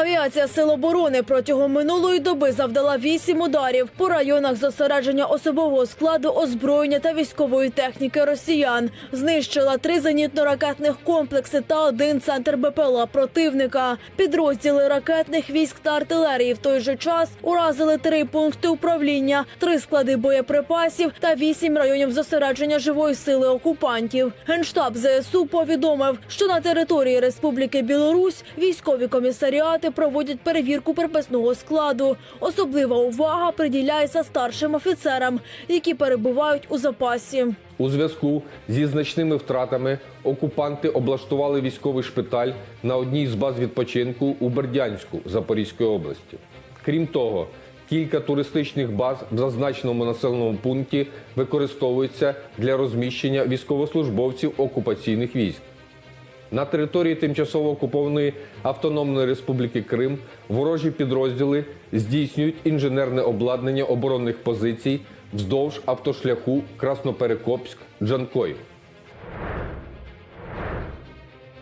Авіація Сил оборони протягом минулої доби завдала вісім ударів по районах зосередження особового складу, озброєння та військової техніки росіян. Знищила три зенітно-ракетних комплекси та один центр БПЛА противника. Підрозділи ракетних військ та артилерії в той же час уразили три пункти управління, три склади боєприпасів та вісім районів зосередження живої сили окупантів. Генштаб ЗСУ повідомив, що на території Республіки Білорусь військові комісаріати проводять перевірку приписного складу. Особлива увага приділяється старшим офіцерам, які перебувають у запасі. У зв'язку зі значними втратами окупанти облаштували військовий шпиталь на одній з баз відпочинку у Бердянську Запорізької області. Крім того, кілька туристичних баз в зазначеному населеному пункті використовуються для розміщення військовослужбовців окупаційних військ. На території тимчасово окупованої Автономної Республіки Крим ворожі підрозділи здійснюють інженерне обладнання оборонних позицій вздовж автошляху Красноперекопськ-Джанкой.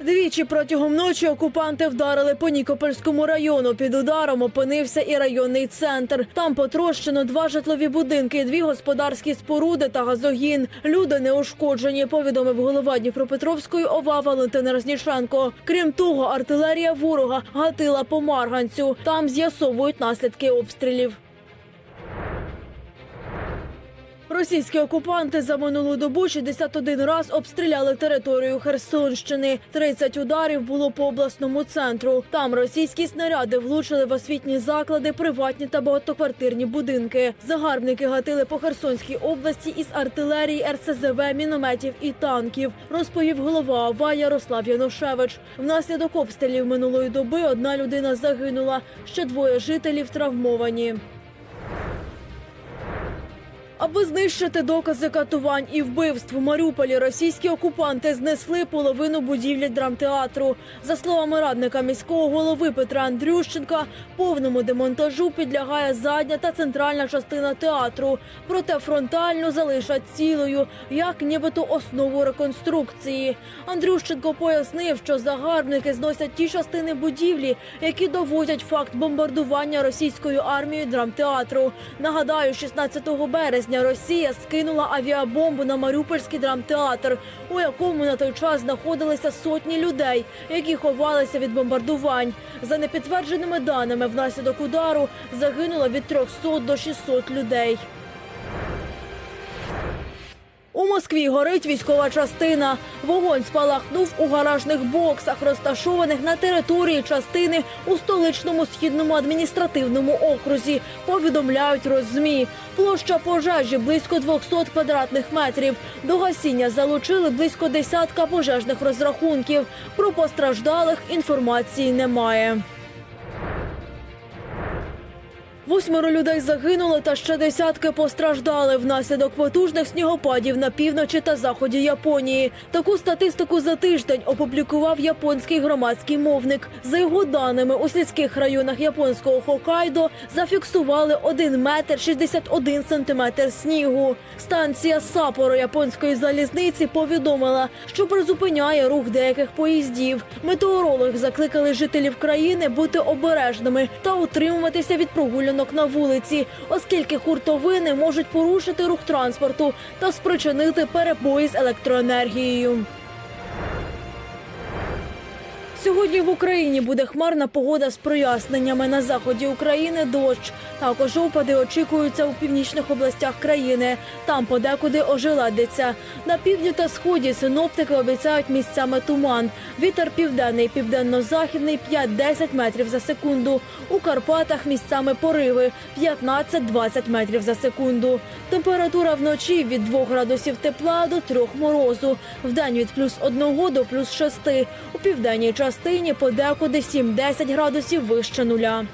Двічі протягом ночі окупанти вдарили по Нікопольському району. Під ударом опинився і районний центр. Там потрощено два житлові будинки, дві господарські споруди та газогін. Люди не ушкоджені, повідомив голова Дніпропетровської ОВА Валентин Разніченко. Крім того, артилерія ворога гатила по Марганцю. Там з'ясовують наслідки обстрілів. Російські окупанти за минулу добу 61 раз обстріляли територію Херсонщини. 30 ударів було по обласному центру. Там російські снаряди влучили в освітні заклади, приватні та багатоквартирні будинки. Загарбники гатили по Херсонській області із артилерії, РСЗВ, мінометів і танків. Розповів голова ОВА Ярослав Янушевич. Внаслідок обстрілів минулої доби одна людина загинула, ще двоє жителів травмовані. Аби знищити докази катувань і вбивств у Маріуполі, російські окупанти знесли половину будівлі драмтеатру. За словами радника міського голови Петра Андрющенка, повному демонтажу підлягає задня та центральна частина театру. Проте фронтальну залишать цілою, як нібито основу реконструкції. Андрющенко пояснив, що загарбники зносять ті частини будівлі, які доводять факт бомбардування російською армією драмтеатру. Нагадаю, 16 березня Росія скинула авіабомбу на Маріупольський драмтеатр, у якому на той час знаходилися сотні людей, які ховалися від бомбардувань. За непідтвердженими даними, внаслідок удару загинуло від 300 до 600 людей. У Москві горить військова частина. Вогонь спалахнув у гаражних боксах, розташованих на території частини у столичному східному адміністративному окрузі. Повідомляють роззмі. Площа пожежі близько 200 квадратних метрів. До гасіння залучили близько десятка пожежних розрахунків. Про постраждалих інформації немає. Восьмеро людей загинули та ще десятки постраждали внаслідок потужних снігопадів на півночі та заході Японії. Таку статистику за тиждень опублікував японський громадський мовник. За його даними, у сільських районах японського Хокайдо зафіксували 1 метр 61 сантиметр снігу. Станція Сапоро японської залізниці повідомила, що призупиняє рух деяких поїздів. Метеорологи закликали жителів країни бути обережними та утримуватися від прогулянок на вулиці, оскільки хуртовини можуть порушити рух транспорту та спричинити перебої з електроенергією. Сьогодні в Україні буде хмарна погода з проясненнями. На заході України дощ. Також опади очікуються у північних областях країни. Там подекуди ожеледиться. На півдні та сході синоптики обіцяють місцями туман. Вітер південний, південно-західний 5-10 метрів за секунду. У Карпатах місцями пориви 15-20 метрів за секунду. Температура вночі від 2 градусів тепла до 3 морозу. Вдень від плюс 1 до плюс 6. У південній частині подекуди 7-10 градусів вище нуля.